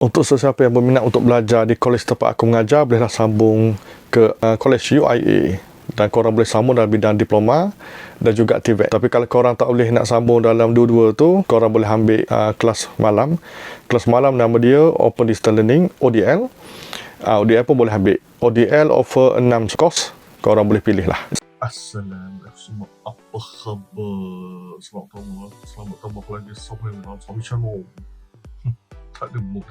Untuk sesiapa yang berminat untuk belajar di kolej tempat aku mengajar, bolehlah sambung ke uh, kolej UIA dan korang boleh sambung dalam bidang diploma dan juga TVET. Tapi kalau korang tak boleh nak sambung dalam dua-dua tu, korang boleh ambil uh, kelas malam. Kelas malam nama dia Open Distance Learning, ODL. Uh, ODL pun boleh ambil. ODL offer 6 course. Korang boleh pilih lah. Assalamualaikum semua. Apa khabar? Selamat tahun Selamat tahun baru lagi sampai dalam suami channel. tak ada mood.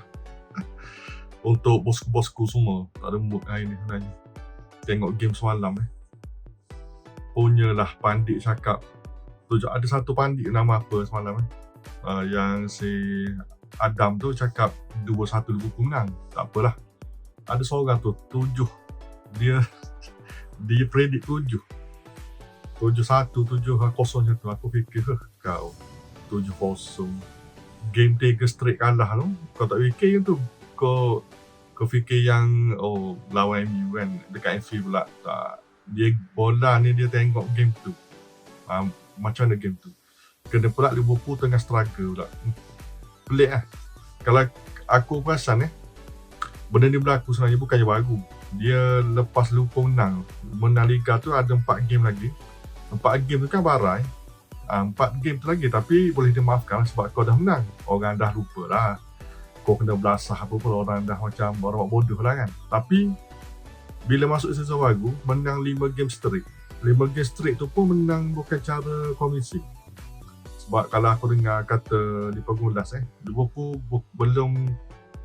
Untuk bosku-bosku semua, tak ada mood hari ni sebenarnya. Tengok game semalam eh. Punyalah pandik cakap. Tu ada satu pandik nama apa semalam eh. Uh, yang si Adam tu cakap 2-1 Liverpool menang. Tak apalah. Ada seorang tu, tujuh. Dia dia predik tujuh. Tujuh satu, tujuh kosong macam tu. Aku fikir, kau tujuh kosong. Game tiga straight kalah tu. Kau tak fikir yang tu. Kau kau fikir yang oh lawan MU kan dekat Anfield pula. Tak. Dia bola ni dia tengok game tu. Um, macam mana game tu? Kena pula Liverpool tengah struggle pula. Pelik lah kalau aku perasan eh benda ni berlaku sebenarnya bukannya baru. Dia lepas Liverpool menang. Menang Liga tu ada 4 game lagi. 4 game tu kan barai uh, 4 game tu lagi tapi boleh dimaafkan sebab kau dah menang. Orang dah lupa lah. Kau kena belasah apa pun orang dah macam orang buat bodoh lah kan. Tapi bila masuk season baru menang 5 game straight. 5 game straight tu pun menang bukan cara komisi sebab kalau aku dengar kata di pengulas eh Liverpool belum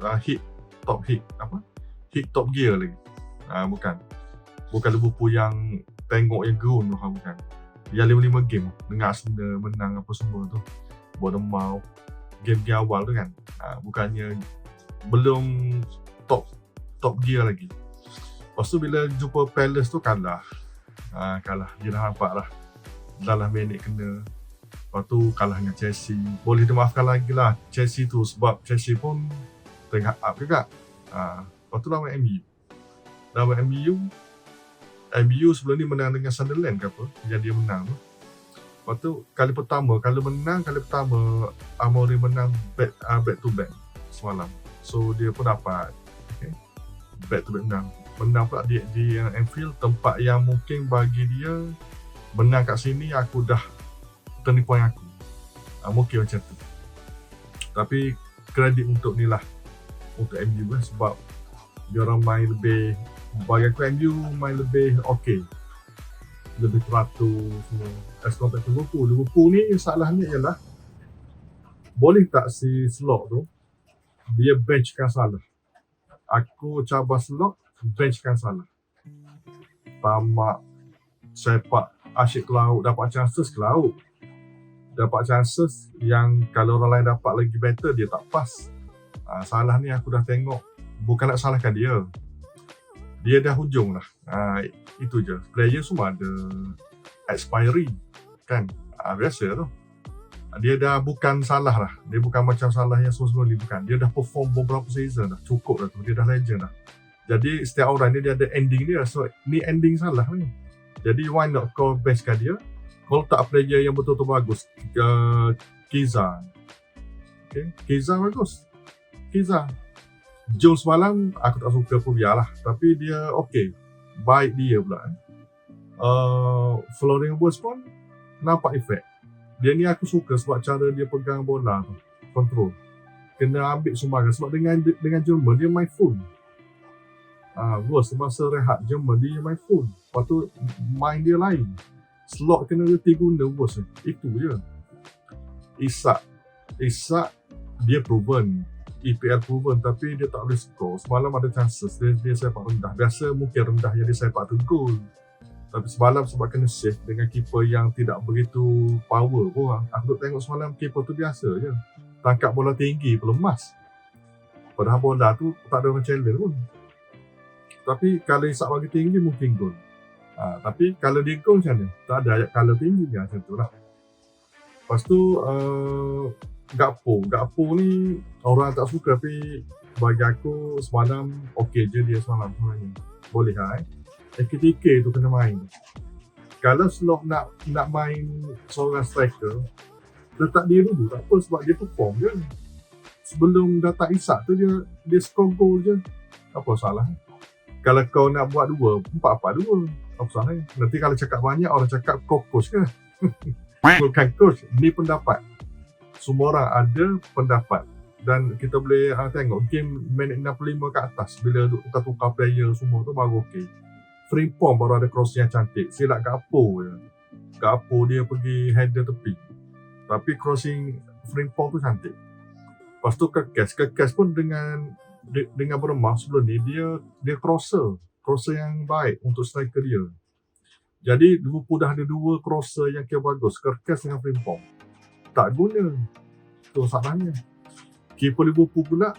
uh, hit top hit apa? Hit top gear lagi. Uh, bukan. Bukan Liverpool yang tengok yang gerun tu bukan yang 5-5 game dengan Arsenal menang apa semua tu. Bournemouth game-game awal tu kan uh, bukannya belum top top gear lagi. Lepas tu bila jumpa Palace tu kalah. Uh, kalah. Dia dah nampak lah. Dalam minit kena. Lepas tu kalah dengan Chelsea. Boleh dimaafkan lagi lah Chelsea tu sebab Chelsea pun tengah up juga. Uh, lepas tu lawan MU lawan MU MU sebelum ni menang dengan Sunderland ke apa yang dia menang tu Lepas tu kali pertama, kalau menang kali pertama Amorim menang back, uh, back to back semalam. So dia pun dapat okay, back to back menang. Menang pula di, di Anfield tempat yang mungkin bagi dia menang kat sini aku dah turning point aku. Uh, mungkin macam tu. Tapi kredit untuk ni lah untuk MU kan sebab dia orang main lebih bagi aku MU main lebih okay lebih teratur semua as compared to Liverpool. Liverpool ni salahnya ialah boleh tak si Slot tu dia benchkan salah. Aku cabar Slot benchkan salah. Tamak sepak asyik ke laut dapat chances ke laut. Dapat chances yang kalau orang lain dapat lagi better dia tak pas. Ha, salah ni aku dah tengok bukan nak salahkan dia dia dah hujung lah. Uh, itu je. Player semua ada expiry. Kan? Uh, biasa tu. Dia dah bukan salah lah. Dia bukan macam salah yang semua-semua ni. Bukan. Dia dah perform beberapa season dah. Cukup dah tu. Dia dah legend dah. Jadi setiap orang ni dia ada ending dia. So ni ending salah ni. Jadi why not kau bestkan dia. Kalau tak player yang betul-betul bagus. Uh, Kiza. Okay. Kiza bagus. Kiza Jones malam aku tak suka pun biarlah tapi dia okey baik dia pula eh. uh, Florian Wirtz pun nampak efek dia ni aku suka sebab cara dia pegang bola tu control. Kena ambil sumbangan sebab dengan dengan Jerman dia main full. Ah, uh, Wirtz semasa rehat Jerman dia main full. Lepas tu main dia lain. Slot kena reti guna Wirtz itu je. Isak. Isak dia proven EPL proven tapi dia tak boleh score. Semalam ada chances dia, dia sepak rendah. Biasa mungkin rendah dia sepak tu gol. Tapi semalam sebab kena save dengan keeper yang tidak begitu power pun. Aku tengok semalam keeper tu biasa je. Tangkap bola tinggi pun lemas. Padahal bola tu tak ada orang challenge pun. Tapi kalau Isak bagi tinggi mungkin gol. Ha, tapi kalau dia gol macam mana? Tak ada ayat kalau tinggi ya, macam tu lah. Lepas tu uh, Gakpo. Gakpo ni orang tak suka tapi bagi aku semalam okey je dia semalam sebenarnya. Boleh lah eh. FKTK tu kena main. Kalau Slot nak nak main seorang striker, letak dia dulu tak apa sebab dia perform je. sebelum datang Isak tu dia dia score gol je. Apa salah? Kalau kau nak buat dua, empat-empat dua. Apa salah? Nanti kalau cakap banyak, orang cakap coach ke? Bukan coach, ni pendapat. Semua orang ada pendapat. Dan kita boleh uh, tengok game minit 65 ke atas bila tukar-tukar player semua tu baru okey. Frimpong baru ada cross yang cantik. Silap Gapo je. Gapo dia pergi header tepi. Tapi crossing Frimpong tu cantik. Lepas tu Kekes. Kekes pun dengan de, dengan beremah sebelum ni dia dia crosser. Crosser yang baik untuk striker dia. Jadi Liverpool dah ada dua crosser yang kira bagus. Kekes dengan Frimpong. Tak guna. Tu salahnya. Keeper Liverpool pula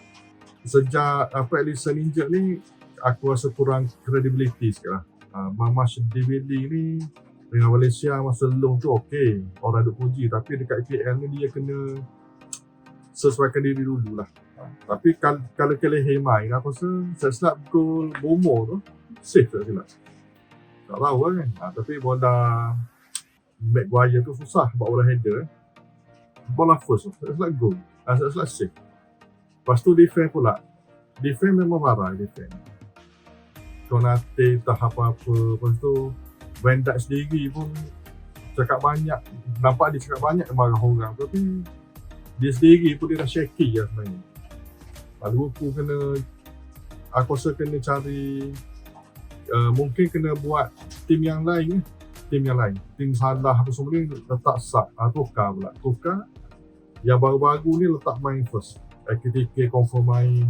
sejak apa Alisson injured ni aku rasa kurang credibility sekarang. Uh, Mamash Divili ni dengan Malaysia masa long tu okey. Orang duk puji tapi dekat KL ni dia kena sesuaikan diri dulu lah. Uh, tapi kal- kalau Kelehe main aku rasa saya silap gol Bomo tu safe tak silap. Tak tahu kan. Uh, tapi bola Maguire tu susah buat bola header. Bola first silap gol. Uh, saya silap safe. Lepas tu defend pula. Defend memang marah defend. Konate tak apa-apa. Lepas tu Van Dijk sendiri pun cakap banyak. Nampak dia cakap banyak marah orang. Tapi dia sendiri pun dia dah shaky lah sebenarnya. Lalu aku kena aku rasa kena cari uh, mungkin kena buat tim yang lain tim yang lain tim salah apa semua ni letak sub uh, tukar pula tukar yang baru-baru ni letak main first. AKTK confirm main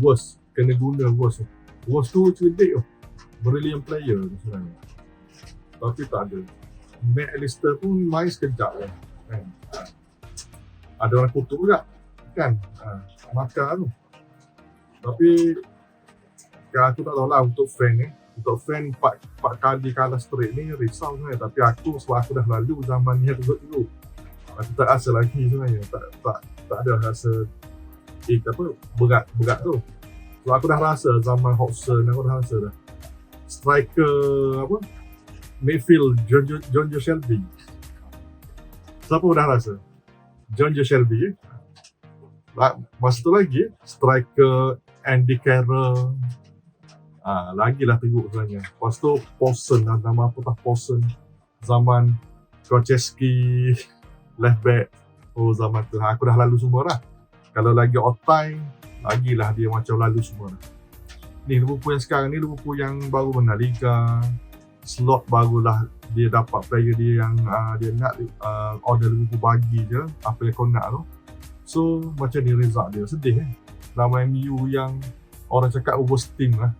worst. Kena guna worst worst tu cerdik tu brilliant player tu sebenarnya. Tapi tak ada. Matt Alistair pun main sekejap lah kan? Ada orang kutuk juga. Kan? Ha, maka tu. Tapi ya, aku tak tahu lah untuk fan ni. Untuk fan 4, 4 kali kalah straight ni risau sebenarnya tapi aku sebab aku dah lalu zaman ni dulu dulu aku tak rasa lagi sebenarnya. Tak, tak, tak ada rasa eh, apa berat berat tu. So aku dah rasa zaman Hodgson aku dah rasa dah. Striker apa? Midfield John John, Joe Shelby. Siapa dah rasa? John Joe Shelby eh? masa tu lagi striker Andy Carroll. Ah, lagi lah teruk sebenarnya. Lepas tu Paulson lah nama apa tak Paulson zaman Kocheski left back oh zaman tu. Aku dah lalu semua lah kalau lagi Otai lagilah dia macam lalu semua lah. ni Liverpool yang sekarang ni Liverpool yang baru menang Liga slot barulah dia dapat player dia yang uh, dia nak uh, order Liverpool bagi je apa yang kau nak tu. So macam ni result dia. Sedih eh? Nama MU yang orang cakap worst team lah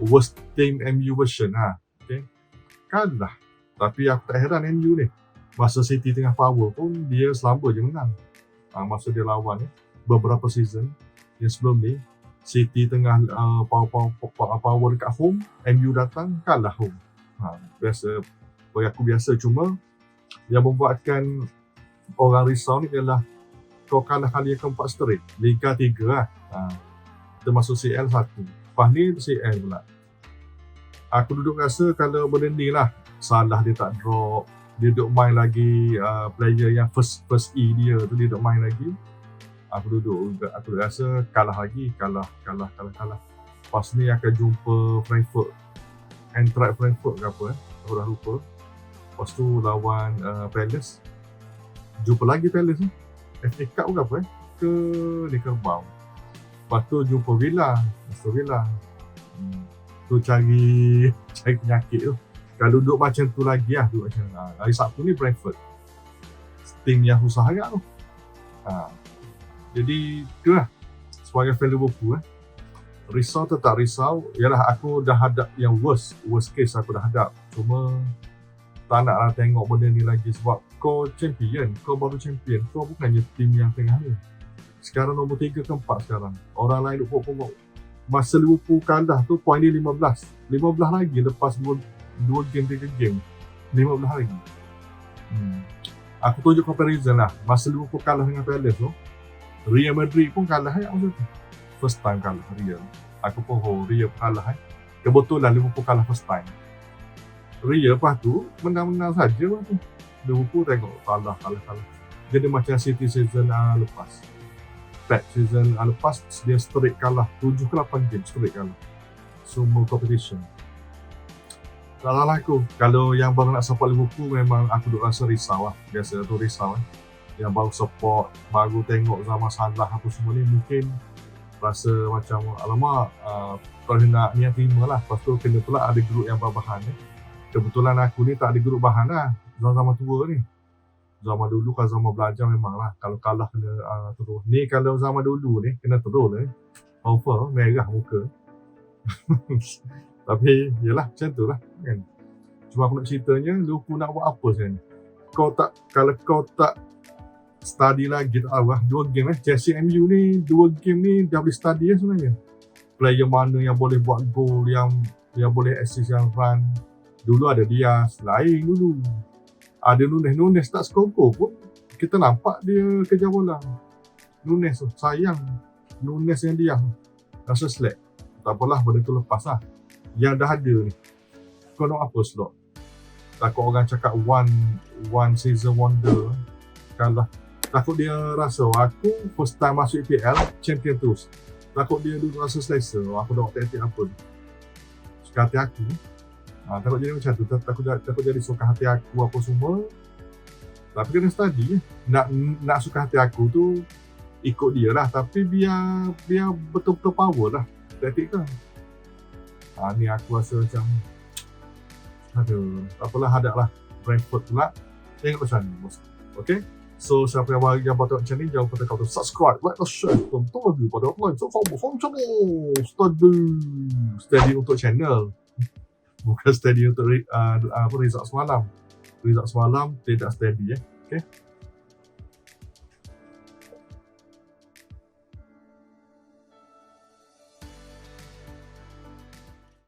worst team MU version ha okay. kalah tapi aku tak heran MU ni masa City tengah power pun dia selamba je menang. Ha, masa dia lawan eh beberapa season yang sebelum ni City tengah uh, power, power, power, power dekat home MU datang kalah home. Ha, biasa bagi aku biasa. Cuma yang membuatkan orang risau ni ialah kau kalah kali yang keempat straight. Liga 3 lah. Ha, termasuk CL 1 lepas ni CL pula. Aku duduk rasa kalau benda ni lah salah dia tak drop dia duduk main lagi uh, player yang first first E dia tu dia duduk main lagi. Aku duduk aku rasa kalah lagi kalah kalah kalah kalah. Lepas ni akan jumpa Frankfurt Eintracht Frankfurt ke apa eh? Aku dah lupa. Lepas tu lawan uh, Palace. Jumpa lagi Palace ni. FA Cup ke apa eh? Ke di Kerbau lepas tu jumpa Villa Aston Villa. Hmm. tu cari cari penyakit tu kalau duduk macam tu lagi lah duduk macam ha. hari Sabtu ni Brentford tim yang susah agak tu. Ha. jadi tu lah. Sebagai fan Liverpool eh. Risau atau tak risau ialah aku dah hadap yang worst worst case aku dah hadap. Cuma tak nak lah tengok benda ni lagi sebab kau champion kau baru champion. Kau bukannya tim yang tengah ni. Sekarang nombor 3 ke 4 sekarang. Orang lain duk pokok masa Liverpool kalah tu point dia 15 15 lagi lepas dua game tiga game. 15 lagi hmm. aku tunjuk comparison lah. Masa Liverpool kalah dengan Palace tu Real Madrid pun kalah ya masa tu. First time kalah Real. Aku pun oh, Real kalah eh. kebetulan Liverpool kalah first time. Real lepas tu menang-menang saja lah tu. Liverpool tengok kalah kalah kalah. Jadi macam City season uh, lepas. Expect season uh, lepas dia straight kalah 7 ke 8 game straight kalah. Semua competition tak salah aku kalau yang baru nak support Liverpool memang aku duk rasa risau lah. Biasa tu risau eh. yang baru support baru tengok zaman Salah apa semua ni mungkin rasa macam alamak uh, kalau nak niat terima lah. Lepas tu kena pula ada grup yang berbahan eh. kebetulan aku ni tak ada grup bahan lah zaman-zaman tua ni. Zaman dulu kan zaman belajar memang lah. Kalau kalah kena uh, terus. Ni kalau zaman dulu ni kena terus lah eh. over merah muka tapi yelah macam tu lah kan. Cuma aku nak ceritanya lu pun nak buat apa ni? Kau tak kalau kau tak study lagi tak tahu lah dua game eh. Chelsea MU ni dua game ni dah boleh study eh sebenarnya. Player mana yang boleh buat goal yang yang boleh assist yang run. Dulu ada Diaz lain dulu. Ada Nunes. Nunes tak skor pun kita nampak dia kejar bola. Nunes sayang. Nunes yang dia rasa slack. Tak apalah benda tu lepas lah yang dah ada ni. Kau nak apa slot? Takut orang cakap one one season wonder. Kalah. Takut dia rasa "Oh, aku first time masuk EPL champion terus. Takut dia dulu rasa selesa "Oh, aku dah taktik apa ni? Suka hati aku. Ha, takut jadi macam tu. Tak- takut, takut jadi suka hati aku apa semua. Tapi kena study. Nak nak suka hati aku tu ikut dia lah. Tapi biar biar betul-betul power lah. Taktik kan ha, ni aku rasa macam aduh tak apalah hadap lah Brentford pula tengok macam ni bos okay So siapa yang baru yang patut macam ni jangan lupa tekan subscribe, like dan share. Tonton lagi pada online. So sama sama channel. Steady. Steady untuk channel. Bukan steady untuk uh, apa result semalam. Result semalam tidak steady eh. Okay.